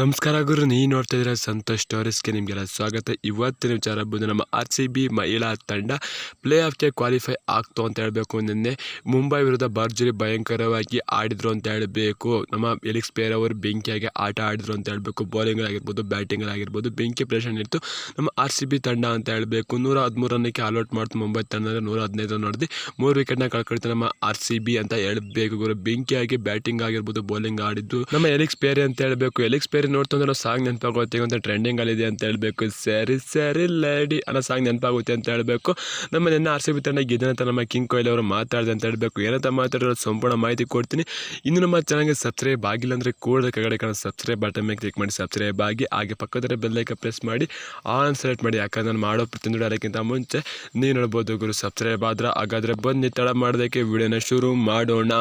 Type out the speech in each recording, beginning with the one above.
ನಮಸ್ಕಾರ ಗುರು ನೀ ನೋಡ್ತಾ ಇದ್ರೆ ಸಂತೋಷ್ ಸ್ಟೋರೀಸ್ಗೆ ನಿಮಗೆಲ್ಲ ಸ್ವಾಗತ. ಇವತ್ತಿನ ವಿಚಾರ ಬಂದು ನಮ್ಮ ಆರ್ ಸಿ ಬಿ ಮಹಿಳಾ ತಂಡ ಪ್ಲೇ ಆಫ್ಗೆ ಕ್ವಾಲಿಫೈ ಆಗ್ತು ಅಂತ ಹೇಳಬೇಕು. ನಿನ್ನೆ ಮುಂಬೈ ವಿರುದ್ಧ ಭರ್ಜರಿ ಭಯಂಕರವಾಗಿ ಆಡಿದ್ರು ಅಂತ ಹೇಳಬೇಕು. ನಮ್ಮ ಎಲಿಕ್ಸ್ ಪ್ಲೇಯರ್ ಅವರು ಬೆಂಕಿಯಾಗಿ ಆಟ ಆಡಿದ್ರು ಅಂತ ಹೇಳಬೇಕು. ಬೌಲಿಂಗ್ ಆಗಿರ್ಬೋದು ಬ್ಯಾಟಿಂಗ್ ಆಗಿರ್ಬೋದು, ಬೆಂಕಿ ಪ್ರೆಷನ್ ಇತ್ತು. ನಮ್ಮ ಆರ್ ಸಿ ಬಿ ತಂಡ ಅಂತ ಹೇಳಬೇಕು. ನೂರ ಹದಿಮೂರು ರನ್ನಕ್ಕೆ ಆಲ್ಔಟ್ ಮಾಡ್ತು ಮುಂಬೈ ತಂಡ ನೂರ ಹದಿನೈದು ರನ್ ಮೂರು ವಿಕೆಟ್ನ ಕಳ್ಕೊಳ್ತಾರೆ ನಮ್ಮ ಆರ್ ಸಿ ಬಿ ಅಂತ ಹೇಳಬೇಕು ಗುರು. ಬೆಂಕಿಯಾಗಿ ಬ್ಯಾಟಿಂಗ್ ಆಗಿರ್ಬೋದು, ಬೌಲಿಂಗ್ ಆಡಿದ್ದು. ನಮ್ಮ ಎಲಿಕ್ಸ್ ಪ್ಲೇಯರ್ ಅಂತ ಹೇಳಬೇಕು. ಎಲಿಕ್ಸ್ ಪೇರಿ ನೋಡ್ತಂದ್ರೆ ನಾವು ಸಾಂಗ್ ನೆನಪಾಗುತ್ತೆ ಅಂತ ಟ್ರೆಂಡಿಂಗ್ ಅಲ್ಲಿದೆ ಅಂತ ಹೇಳಬೇಕು. ಸರಿ ಸರಿ ಲೇಡಿ ಅನ್ನೋ ಸಾಂಗ್ ನೆನಪಾಗುತ್ತೆ ಅಂತ ಹೇಳಬೇಕು. ನಮ್ಮ ನಿನ್ನೆ ಆರ್ ಸಿ ಬಿ ತಂಡ ಗೆದ್ದಂತ ನಮ್ಮ ಕಿಂಗ್ ಕೊಹ್ಲಿ ಅವರು ಮಾತಾಡಿದೆ ಅಂತ ಹೇಳಬೇಕು. ಏನಂತ ಮಾತಾಡೋದು ಸಂಪೂರ್ಣ ಮಾಹಿತಿ ಕೊಡ್ತೀನಿ. ಇನ್ನು ನಮ್ಮ ಚಾನಲ್ಗೆ ಸಬ್ಸ್ಕ್ರೈಬ್ ಆಗಿಲ್ಲ ಅಂದರೆ ಕೂಡ ಕೆಳಗಡೆ ಕಾಣೋ ಸಬ್ಸ್ಕ್ರೈಬ್ ಬಟನ್ ಮೇಲೆ ಕ್ಲಿಕ್ ಮಾಡಿ. ಸಬ್ಸ್ಕ್ರೈಬ್ ಆಗಿ, ಹಾಗೆ ಪಕ್ಕದ ಬೆಲ್ಲೈಕ ಪ್ರೆಸ್ ಮಾಡಿ. ಆನ್ ಸೆಲೆಕ್ಟ್ ಮಾಡಿ. ಯಾಕಂದ್ರೆ ನಾನು ಮಾಡೋ ಪ್ರತಿಯೊಂದು ಅದಕ್ಕಿಂತ ಮುಂಚೆ ನೀವು ನೋಡ್ಬೋದು ಗುರು ಸಬ್ಸ್ಕ್ರೈಬ್ ಆದ್ರೆ ಹಾಗಾದ್ರೆ ಬನ್ನಿ, ತಡ ಮಾಡೋದಕ್ಕೆ ವಿಡಿಯೋನ ಶುರು ಮಾಡೋಣ.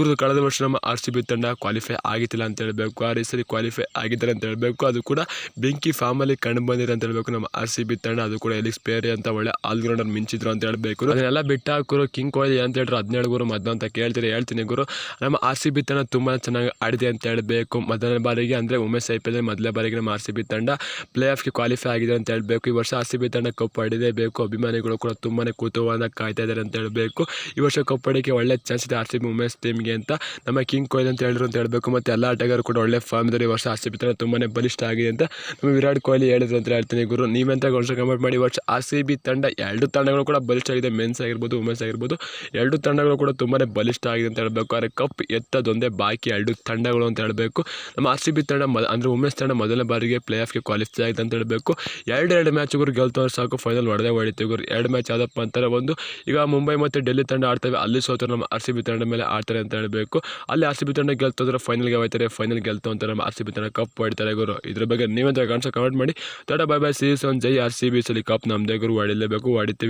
ಗುರು, ಕಳೆದ ವರ್ಷ ನಮ್ಮ ಆರ್ ಸಿ ಬಿ ತಂಡ ಕ್ವಾಲಿಫೈ ಆಗಿತ್ತಿಲ್ಲ ಅಂತ ಹೇಳಬೇಕು. ಆ ರೀಸರಿ ಕ್ವಾಲಿಫೈ ಆಗಿದ್ದಾರೆ ಅಂತ ಹೇಳಬೇಕು. ಅದು ಕೂಡ ಬೆಂಕಿ ಫಾರ್ಮಲ್ಲಿ ಕಂಡು ಬಂದಿದೆ ಅಂತ ಹೇಳಬೇಕು. ನಮ್ಮ ಆರ್ ಸಿ ಬಿ ತಂಡ, ಅದು ಕೂಡ ಎಲಿಕ್ಸ್ ಸ್ಪೇರಿ ಅಂತ ಒಳ್ಳೆ ಆಲ್ ಆಲ್ರೌಂಡರ್ ಮಿಂಚಿದ್ರು ಅಂತ ಹೇಳಬೇಕು. ಅದನ್ನೆಲ್ಲ ಬಿಟ್ಟು ಹಾಕೋರು ಕಿಂಗ್ ಕೊಹ್ಲಿ ಅಂತ ಹೇಳಿದ್ರು ಹದಿನೇಳು ಗುರು ಮದ್ದು ಅಂತ ಕೇಳ್ತೀರಿ, ಹೇಳ್ತೀನಿ ಗುರು. ನಮ್ಮ ಆರ್ ಸಿ ಬಿ ತಂಡ ತುಂಬ ಚೆನ್ನಾಗಿ ಆಡಿದೆ ಅಂತ ಹೇಳಬೇಕು. ಮೊದಲನೇ ಬಾರಿಗೆ ಅಂದರೆ ಉಮೇಶ್ ಐ ಪಿ ಎಲ್ ಮೊದಲನೇ ಬಾರಿಗೆ ನಮ್ಮ ಆರ್ ಸಿ ಬಿ ತಂಡ ಪ್ಲೇ ಆಫ್ಗೆ ಕ್ವಾಲಿಫೈ ಆಗಿದೆ ಅಂತ ಹೇಳಬೇಕು. ಈ ವರ್ಷ ಆರ್ ಸಿ ಬಿ ತಂಡ ಕಪ್ ಆಡಿದೇ ಬೇಕು ಅಭಿಮಾನಿಗಳು ಕೂಡ ತುಂಬಾ ಕುತೂಹಲ ಕಾಯ್ತಾ ಇದ್ದಾರೆ ಅಂತ ಹೇಳಬೇಕು. ಈ ವರ್ಷ ಕಪ್ ಆಡೋಕ್ಕೆ ಒಳ್ಳೆ ಚಾನ್ಸ್ ಇದೆ ಆರ್ ಸಿ ಬಿ ಉಮೇಶ್ ಟೀಮ್ಗೆ ಅಂತ. ನಮ್ಮ ಕಿಂಗ್ ಕೊಹ್ಲಿ ಅಂತ ಹೇಳಿದ್ರು ಅಂತ ಹೇಳಬೇಕು. ಮತ್ತು ಎಲ್ಲ ಆಟಗಾರರು ಕೂಡ ಒಳ್ಳೆ ಫಾರ್ಮ್ ಇದ್ದಾರೆ. ಈ ವರ್ಷ ಆರ್ ಸಿ ತಂಡ ತುಂಬಾ ಬಲಿಷ್ಠ ಆಗಿದೆ ಅಂತ ನಮ್ಮ ವಿರಾಟ್ ಕೊಹ್ಲಿ ಹೇಳಿದ್ರು ಅಂತ ಹೇಳ್ತೀನಿ ಗುರು. ನೀವೆಂತ ವರ್ಷ ಕಮೆಂಟ್ ಮಾಡಿ ವಾಟ್ಸ್ ಆರ್ ಸಿ ಬಿ ತಂಡ ಎರಡು ತಂಡಗಳು ಕೂಡ ಬಲಿಷ್ಠ ಆಗಿದೆ. ಮೆನ್ಸ್ ಆಗಿರ್ಬೋದು ವುಮೆನ್ಸ್ ಆಗಿರ್ಬೋದು, ಎರಡು ತಂಡಗಳು ಕೂಡ ತುಂಬಾ ಬಲಿಷ್ಠ ಆಗಿದೆ ಅಂತ ಹೇಳಬೇಕು. ಆದರೆ ಕಪ್ ಎತ್ತದೊಂದೇ ಬಾಕಿ ಎರಡು ತಂಡಗಳು ಅಂತ ಹೇಳಬೇಕು. ನಮ್ಮ ಆರ್ ಸಿ ಬಿ ತಂಡ ಮ, ಅಂದರೆ ವುಮೆನ್ಸ್ ತಂಡ ಮೊದಲನೇ ಬಾರಿಗೆ ಪ್ಲೇ ಆಫ್ಗೆ ಕ್ವಾಲಿಫೈ ಆಗಿದೆ ಅಂತ ಹೇಳಬೇಕು. ಎರಡು ಎರಡು ಮ್ಯಾಚ್ಗಳು ಗೆಲ್ತವ್ರು ಸಾಕು ಫೈನಲ್ ಹೊಡೆದೇ ಹೊಡಿತೀವಿ ಗುರು. ಎರಡು ಮ್ಯಾಚ್ ಆದಪ್ಪ ಅಂತಾರೆ ಒಂದು. ಈಗ ಮುಂಬೈ ಮತ್ತು ಡೆಲ್ಲಿ ತಂಡ ಆಡ್ತವೆ. ಅಲ್ಲಿ ಸೋತರು ನಮ್ಮ ಆರ್ ಸಿ ಬಿ ತಂಡ ಮೇಲೆ ಆಡ್ತಾರೆ ಅಂತ ಹೇಳಬೇಕು. ಅಲ್ಲಿ ಆರ್ ಸಿ ಬಿ ತಂಡ ಗೆಲ್ತಂದ್ರೆ ಫೈನಲ್ಗೆ ಹೋಗ್ತಾರೆ. ಫೈನಲ್ ಗೆಲ್ತು ಅಂತ ನಮ್ಮ ಆರ್ ಸಿ ಬಿ ತಂಡ ಕಪ್ ಹೊಡಿತಾರೆ ಗುರು. ಇದ್ರ ಬಗ್ಗೆ ನೀವಂತ ಕಾಣಿಸೋ ಕಮೆಂಟ್ ಮಾಡಿ. ತಡ ಬೈ ಬೈ ಸಿ ಸೋನ್ ಜೈ ಆರ್ ಸಿ ಬಿ ಸಲಿ ಕಪ್ ನಮ್ಮದೇ ಗುರು. ಹೊಡಿಲೇಬೇಕು ಹೊಡಿತೀವಿ